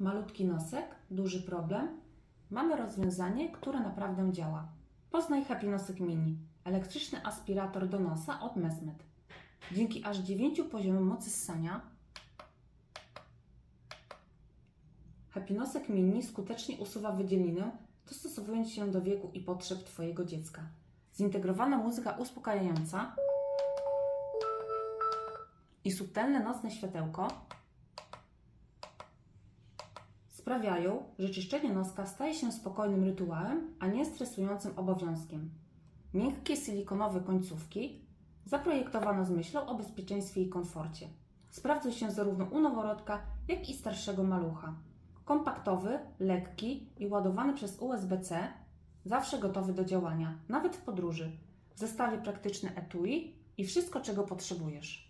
Malutki nosek, duży problem? Mamy rozwiązanie, które naprawdę działa. Poznaj Happy Nosek Mini, elektryczny aspirator do nosa od Mesmet. Dzięki aż 9 poziomom mocy ssania Happy Nosek Mini skutecznie usuwa wydzielinę, dostosowując się do wieku i potrzeb Twojego dziecka. Zintegrowana muzyka uspokajająca i subtelne nocne światełko sprawiają, że czyszczenie noska staje się spokojnym rytuałem, a nie stresującym obowiązkiem. Miękkie silikonowe końcówki zaprojektowano z myślą o bezpieczeństwie i komforcie. Sprawdzą się zarówno u noworodka, jak i starszego malucha. Kompaktowy, lekki i ładowany przez USB-C, zawsze gotowy do działania, nawet w podróży. W zestawie praktyczne etui i wszystko, czego potrzebujesz.